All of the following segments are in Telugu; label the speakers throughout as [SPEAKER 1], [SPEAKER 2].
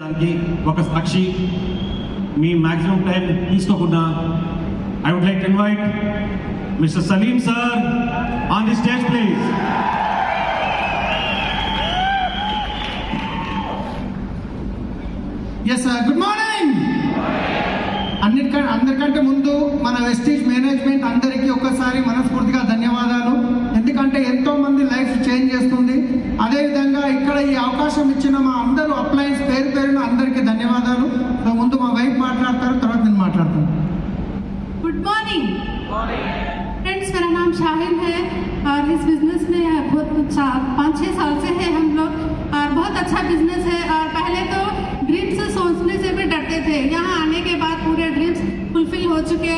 [SPEAKER 1] దానికి ఒక సాక్షి మీ మాక్సిమం టైం తీసుకోకుండా I would like invite mister Salim sir on the stage please
[SPEAKER 2] yes sir good morning అన్నిటికంటే అందరికంటే ముందు మన వెస్టీజ్ మేనేజ్మెంట్ అందరికీ ఒక్కసారి మనస్ఫూర్తిగా ధన్యవాదాలు. ఎందుకంటే ఎంతో మంది లైఫ్ చేంజ్ చేస్తుంది. అదేవిధంగా ఇక్కడ ఈ అవకాశం ఇచ్చిన మా అందరూ అప్లయన్స్ పేరు పేరున అందరికీ ధన్యవాదాలు సో ముందు మా వైఫ్ మాట్లాడతారు తర్వాత నేను మాట్లాడతాను
[SPEAKER 3] गुड मॉर्निंग फ्रेंड्स मेरा नाम शाहिन है और इस बिजनेस में बहुत चार पाँच छः साल से है हम लोग और बहुत अच्छा बिजनेस है और पहले तो ड्रीम्स सोचने से भी डरते थे यहाँ आने के बाद पूरे ड्रीम्स फुलफिल हो चुके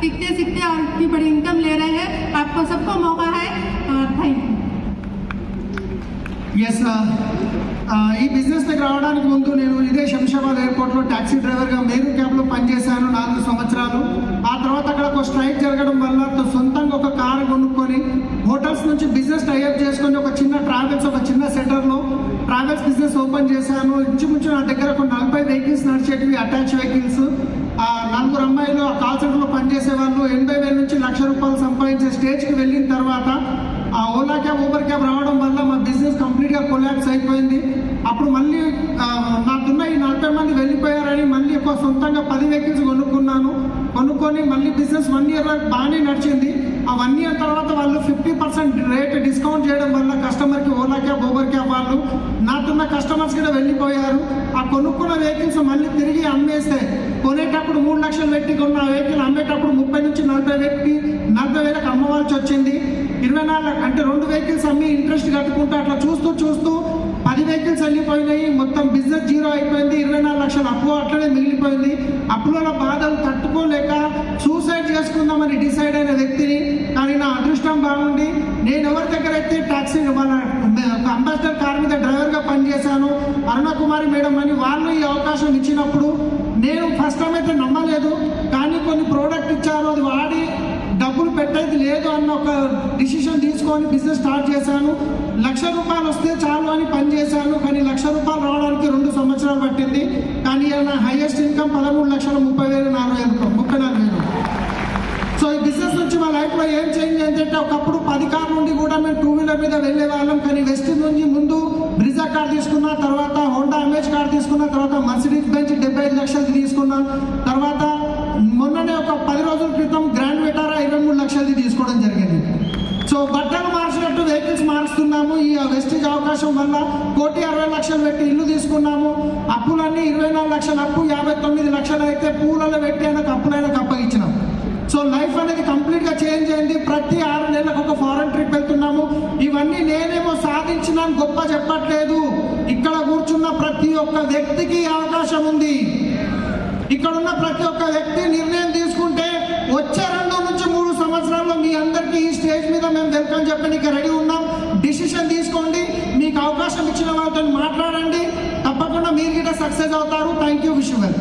[SPEAKER 3] सीखते सीखते और इतनी बड़ी इनकम ले रहे हैं आपको सबको मौका है और थैंक यू
[SPEAKER 2] ఎస్ ఈ బిజినెస్ దగ్గర రావడానికి ముందు నేను ఇదే శంషాబాద్ ఎయిర్పోర్ట్లో ట్యాక్సీ డ్రైవర్గా మేరు క్యాబ్లో హోటల్స్ బిజినెస్ టైఅప్ చేసుకొని ఒక చిన్న ట్రావెల్స్ ఒక చిన్న సెంటర్లో ట్రావెల్స్ బిజినెస్ ఓపెన్ చేశాను. ఇంచుమించు నా దగ్గర ఒక నలభై వెహికల్స్ నడిచేటివి అటాచ్ వెహికల్స్ ఆ నలుగురు అమ్మాయిలు ఆ కాల్ సెంటర్లో పనిచేసే వాళ్ళు ఎనభై వేల నుంచి లక్ష రూపాయలు సంపాదించే స్టేజ్కి వెళ్ళిన తర్వాత ఆ ఓలా క్యాబ్ ఊబర్ క్యాబ్ రావడం వల్ల మా బిజినెస్ కంప్లీట్గా కొలాబ్స్ అయిపోయింది. అప్పుడు మళ్ళీ నాకున్న ఈ నలభై మంది వెళ్ళిపోయారని మళ్ళీ ఒక సొంతంగా పది వెహికల్స్ కొనుక్కున్నాను. కొనుక్కొని మళ్ళీ బిజినెస్ వన్ ఇయర్ బాగానే నడిచింది. తర్వాత వాళ్ళు ఫిఫ్టీ పర్సెంట్ రేట్ డిస్కౌంట్ చేయడం వల్ల కస్టమర్కి ఓలా క్యాబ్ ఊబర్ క్యాబ్ వాళ్ళు నాకున్న కస్టమర్స్ కూడా వెళ్ళిపోయారు. ఆ కొనుక్కున్న వెహికల్స్ మళ్ళీ తిరిగి అమ్మేస్తే కొనేటప్పుడు మూడు లక్షలు పెట్టి కొన్న వెహికల్ అమ్మేటప్పుడు ముప్పై నుంచి నలభై పెట్టి నలభై వేలకు అమ్మవలసి వచ్చింది. ఇరవై నాలుగు అంటే రెండు వెహికల్స్ అమ్మి ఇంట్రెస్ట్ కట్టుకుంటూ అట్లా చూస్తూ చూస్తూ పది వెహికల్స్ వెళ్ళిపోయినాయి. మొత్తం బిజినెస్ జీరో అయిపోయింది. ఇరవై నాలుగు లక్షలు అప్పు అట్లనే మిగిలిపోయింది. అప్పుల బాధలు తట్టుకోలేక సూసైడ్ డిసైడ్ అయిన వ్యక్తిని కానీ నా అదృష్టం బాగుండి నేను ఎవరి దగ్గర అయితే ట్యాక్సీ వాళ్ళ అంబాసిడర్ కార్ మీద డ్రైవర్గా పనిచేశాను అరుణకుమారి మేడం అని వాళ్ళు ఈ అవకాశం ఇచ్చినప్పుడు నేను ఫస్ట్ టైం అయితే నమ్మలేదు కానీ కొన్ని ప్రోడక్ట్ ఇచ్చారు అది వాడి డబ్బులు పెట్టేది లేదు అన్న ఒక డిసిషన్ తీసుకొని బిజినెస్ స్టార్ట్ చేశాను. లక్ష రూపాయలు వస్తే చాలు అని పని చేశాను కానీ లక్ష రూపాయలు రావడానికి రెండు సంవత్సరాలు పట్టింది. కానీ నా హైయెస్ట్ ఇన్కమ్ పదమూడు లక్షల ముప్పై వేలు నాలుగు వేలు రూపాయలు, ముప్పై నాలుగు వేలు సో ఈ బిజినెస్ నుంచి మా లైఫ్లో ఏం చేంజ్ ఏంటంటే ఒకప్పుడు పదికార్ నుండి కూడా మేము టూ వీలర్ మీద వెళ్ళే వాళ్ళం. కానీ వెస్ట్ నుంచి ముందు బ్రిజా కార్ తీసుకున్న తర్వాత హోండా అమేజ్ కార్ తీసుకున్న తర్వాత మర్సిడీస్ బెంచ్ డెబ్బై ఐదు లక్షలు తీసుకున్నా తర్వాత మొన్ననే ఒక పది రోజుల క్రితం గ్రాండ్ వెటారా ఇరవై మూడు లక్షలది తీసుకోవడం జరిగింది. సో బట్టలు మార్చినట్టు వెహికల్స్ మారుస్తున్నాము. ఈ వెస్టేజ్ అవకాశం వల్ల కోటి అరవై లక్షలు పెట్టి ఇల్లు తీసుకున్నాము. అప్పులన్నీ ఇరవై నాలుగు లక్షల అప్పు యాభై తొమ్మిది లక్షలు అయితే పూలలో పెట్టి ఆయనకు అప్పులైనా అప్పగించినాం సో లైఫ్ అనేది కంప్లీట్గా చేంజ్ అయింది. ప్రతి ఆరు నెలలకు ఒక ఫారెన్ ట్రిప్ వెళ్తున్నాము. ఇవన్నీ నేనేమో సాధించిన గొప్ప చెప్పట్లేదు. ఇక్కడ కూర్చున్న ప్రతి ఒక్క వ్యక్తికి అవకాశం ఉంది. ఇక్కడ ఉన్న ప్రతి ఒక్క వ్యక్తి నిర్ణయం తీసుకుంటే వచ్చే రెండు నుంచి మూడు సంవత్సరాల్లో మీ అందరికీ ఈ స్టేజ్ మీద మేము వెల్కమ్ చెప్పడానికి రెడీ ఉన్నాం. డిసిషన్ తీసుకోండి. మీకు అవకాశం ఇచ్చిన వాళ్ళతో మాట్లాడండి. తప్పకుండా మీరు గిట్ట సక్సెస్ అవుతారు. Thank you wish well